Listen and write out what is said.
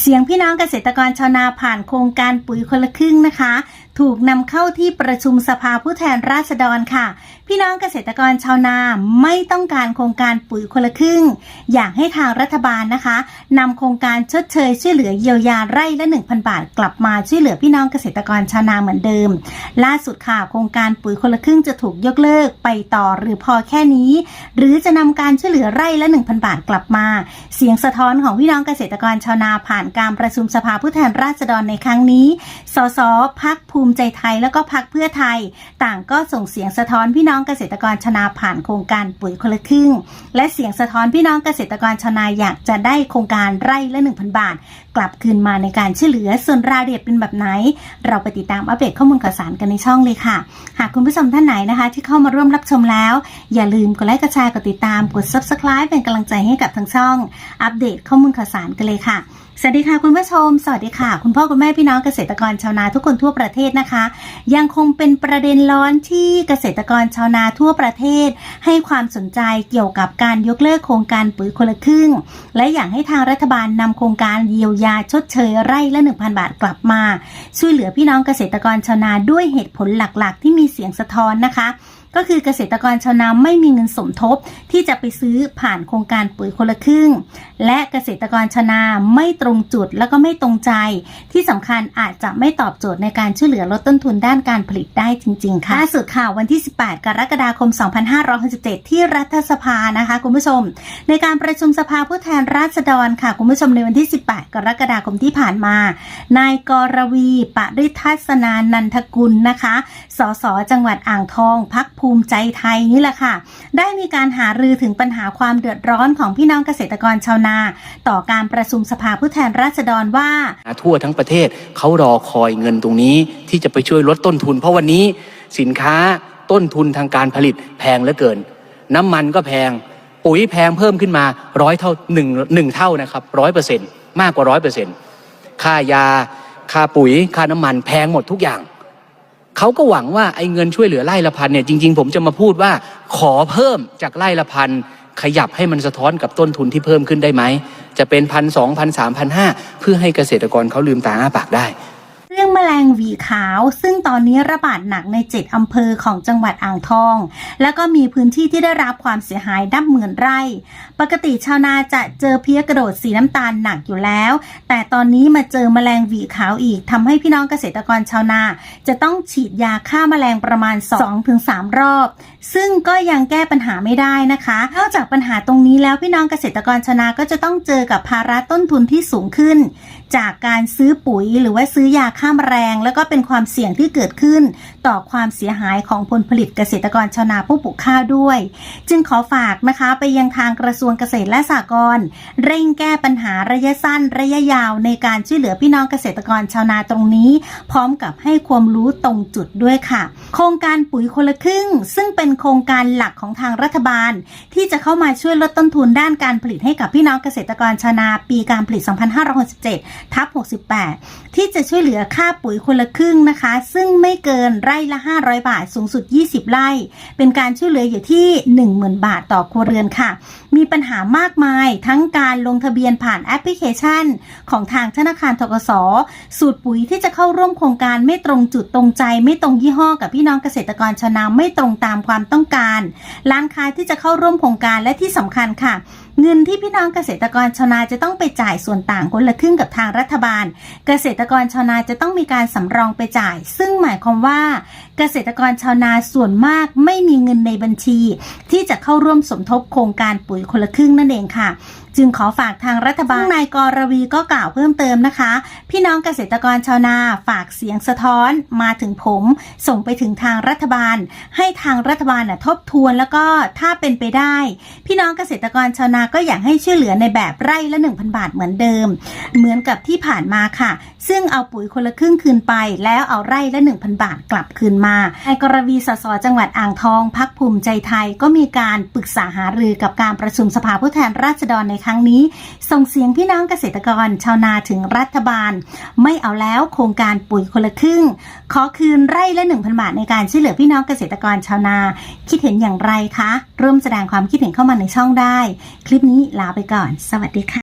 เสียงพี่น้องเกษตรกรชาวนาผ่านโครงการปุ๋ยคนละครึ่งนะคะ ถูกนำเข้าที่ประชุมสภาผู้แทนราษฎรค่ะ พี่น้องเกษตรกรชาวนาไม่ต้องการโครงการปุ๋ยคนละครึ่ง อยากให้ทางรัฐบาลนะคะนำโครงการชดเชยช่วยเหลือเยียวยาไร่ละ 1,000 บาท กลับมาช่วยเหลือพี่น้องเกษตรกรชาวนาเหมือนเดิม ล่าสุดค่ะโครงการปุ๋ยคนละครึ่งจะถูกยกเลิกไปต่อหรือพอแค่นี้ หรือจะนำการช่วยเหลือไร่ละ 1,000 บาทกลับมา เสียงสะท้อนของพี่น้องเกษตรกรชาวนาผ่านการประชุมสภาผู้แทนราษฎรในครั้งนี้ สสพักภูมิใจไทยแล้วก็พักเพื่อไทย ต่างก็ส่งเสียงสะท้อนพี่น้องเกษตรกรชนาผ่านโครงการปุ๋ยคนละครึ่ง และเสียงสะท้อนพี่น้องเกษตรกรชนาอยากจะได้โครงการไร่ละ 1,000 บาท กลับคืนมาในการช่วยเหลือส่วนรายละเอียดเป็นแบบไหน เราไปติดตามอัปเดตข้อมูลข่าวสารกันในช่องเลยค่ะ หากคุณผู้ชมท่านไหนนะคะ ที่เข้ามาร่วมรับชมแล้ว อย่าลืมกดไลค์กดแชร์กดติดตามกด subscribe เป็นกำลังใจให้กับทางช่อง อัปเดตข้อมูลข่าวสารกันเลยค่ะ สวัสดีค่ะคุณผู้ชม สวัสดีค่ะ คุณพ่อคุณแม่พี่น้องเกษตรกรชาวนาทุกคนทั่วประเทศนะคะ ยังคงเป็นประเด็นร้อนที่เกษตรกรชาวนาทั่วประเทศ ให้ความสนใจเกี่ยวกับการยกเลิกโครงการปุ๋ยคนละครึ่ง และอยากให้ทางรัฐบาลนำโครงการเยียวยาชดเชยไร่ละ 1,000 บาทกลับมา ช่วยเหลือพี่น้องเกษตรกรชาวนาด้วยเหตุผลหลักๆ ที่มีเสียงสะท้อนนะคะ ก็คือเกษตรกรชาวนาไม่มีเงินสมทบที่จะไปซื้อผ่านโครงการปุ๋ยคนละครึ่ง และเกษตรกรชาวนาไม่ตรงจุดแล้วก็ไม่ตรงใจ ที่สำคัญอาจจะไม่ตอบโจทย์ในการช่วยเหลือลดต้นทุนด้านการผลิตได้จริง ๆ ค่ะล่าสุดค่ะวันที่ 18 กรกฎาคม 2567 ที่รัฐสภานะคะคุณผู้ชม ในการประชุมสภาผู้แทนราษฎรค่ะคุณผู้ชมในวันที่ 18 กรกฎาคมที่ผ่านมา นายกรวีปริทัศนานันทกุลนะคะ สสจังหวัดอ่างทองพักภูมิใจไทยนี่แหละค่ะ ได้มีการหารือถึงปัญหาความเดือดร้อนของพี่น้องเกษตรกรชาวนา ต่อการประชุมสภาผู้แทนราษฎรว่า ทั่วทั้งประเทศเขารอคอยเงินตรงนี้ ที่จะไปช่วยลดต้นทุน เพราะวันนี้สินค้าต้นทุนทางการผลิตแพงเหลือเกิน น้ำมันก็แพง ปุ๋ยแพงเพิ่มขึ้นมาร้อยเท่าหนึ่งหนึ่งเท่านะครับร้อยเปอร์เซ็นต์มากกว่าร้อยเปอร์เซ็นต์ค่ายา ค่าปุ๋ย ค่าน้ำมันแพงหมดทุกอย่าง เขาก็หวังว่าไอ้เงินช่วยเหลือไร่ละพันเนี่ยจริง ๆ ผมจะมาพูดว่าขอเพิ่มจากไร่ละพันขยับให้มันสะท้อนกับต้นทุนที่เพิ่มขึ้นได้ไหม จะเป็นพันสองพันสามพันห้าเพื่อให้เกษตรกรเขาลืมตาอ้าปากได้ รื่องแมลงหวีขาว ซึ่งตอนนี้ระบาดหนักใน7อำเภอของจังหวัดอ่างทอง แล้วก็มีพื้นที่ที่ได้รับความเสียหายนับหมื่นไร่ ปกติชาวนาจะเจอเพี้ยกระโดดสีน้ำตาลหนักอยู่แล้ว แต่ตอนนี้มาเจอแมลงหวีขาวอีกทำให้พี่น้องเกษตรกรชาวนา จะต้องฉีดยาฆ่าแมลงประมาณ 2-3 รอบ ซึ่งก็ยังแก้ปัญหาไม่ได้นะคะนอกจากปัญหาตรงนี้แล้วพี่น้องเกษตรกรชาวนาก็จะต้องเจอกับภาระต้นทุนที่สูงขึ้น จากการซื้อปุ๋ยหรือว่าซื้อยาฆ่าแมลงแล้วก็เป็นความเสี่ยงที่เกิดขึ้น ต่อความเสียหายของผลผลิตเกษตรกรชาวนาผู้ปลูกข้าวด้วย จึงขอฝากนะคะไปยังทางกระทรวงเกษตรและสหกรณ์เร่งแก้ปัญหาระยะสั้นระยะยาวในการช่วยเหลือพี่น้องเกษตรกรชาวนาตรงนี้ พร้อมกับให้ความรู้ตรงจุดด้วยค่ะ โครงการปุ๋ยคนละครึ่ง ซึ่งเป็นโครงการหลักของทางรัฐบาล ที่จะเข้ามาช่วยลดต้นทุนด้านการผลิตให้กับพี่น้องเกษตรกรชาวนาปีการผลิต 2567ทับ68 ที่จะช่วยเหลือค่าปุ๋ยคนละครึ่งนะคะ ซึ่งไม่เกินไร่ละ 500 บาท สูงสุด 20 ไร่ เป็นการช่วยเหลืออยู่ที่ 10,000 บาทต่อครัวเรือนค่ะ มีปัญหามากมายทั้งการลงทะเบียนผ่านแอปพลิเคชัน ของทางธนาคารทกสสูตรปุ๋ยที่จะเข้าร่วมโครงการไม่ตรงจุดตรงใจ ไม่ตรงยี่ห้อกับพี่น้องเกษตรกรชาวนาไม่ตรงตามความต้องการ ร้านค้าที่จะเข้าร่วมโครงการและที่สำคัญค่ะ เงินที่พี่น้องเกษตรกรชาวนาจะต้องไปจ่ายส่วนต่างคนละครึ่งกับทางรัฐบาล เกษตรกรชาวนาจะต้องมีการสำรองไปจ่าย ซึ่งหมายความว่า เกษตรกรชาวนาส่วนมากไม่มีเงินในบัญชี ที่จะเข้าร่วมสมทบโครงการปุ๋ยคนละครึ่งนั่นเองค่ะ จึงขอฝากทางรัฐบาลนายกรวีก็กล่าวเพิ่มเติมนะคะ พี่น้องเกษตรกรชาวนาฝากเสียงสะท้อนมาถึงผม ส่งไปถึงทางรัฐบาล ให้ทางรัฐบาลทบทวนแล้วก็ถ้าเป็นไปได้ พี่น้องเกษตรกรชาวนาก็อยากให้ช่วยเหลือในแบบไร่ละ 1,000 บาทเหมือนเดิม เหมือนกับที่ผ่านมาค่ะซึ่งเอาปุ๋ยคนละครึ่งคืนไป แล้วเอาไร่ละ 1,000 บาทกลับคืนมานายกรวีสสจังหวัดอ่างทองพักภูมิใจไทยก็มีการปรึกษาหารือกับการประชุมสภาผู้แทนราษฎรในครั้งนี้ ส่งเสียงพี่น้องเกษตรกรชาวนาถึงรัฐบาล ไม่เอาแล้วโครงการปุ๋ยคนละครึ่ง ขอคืนไร่ละ 1,000 บาทในการช่วยเหลือพี่น้องเกษตรกรชาวนา คิดเห็นอย่างไรคะ ร่วมแสดงความคิดเห็นเข้ามาในช่องได้ คลิปนี้ลาไปก่อน สวัสดีค่ะ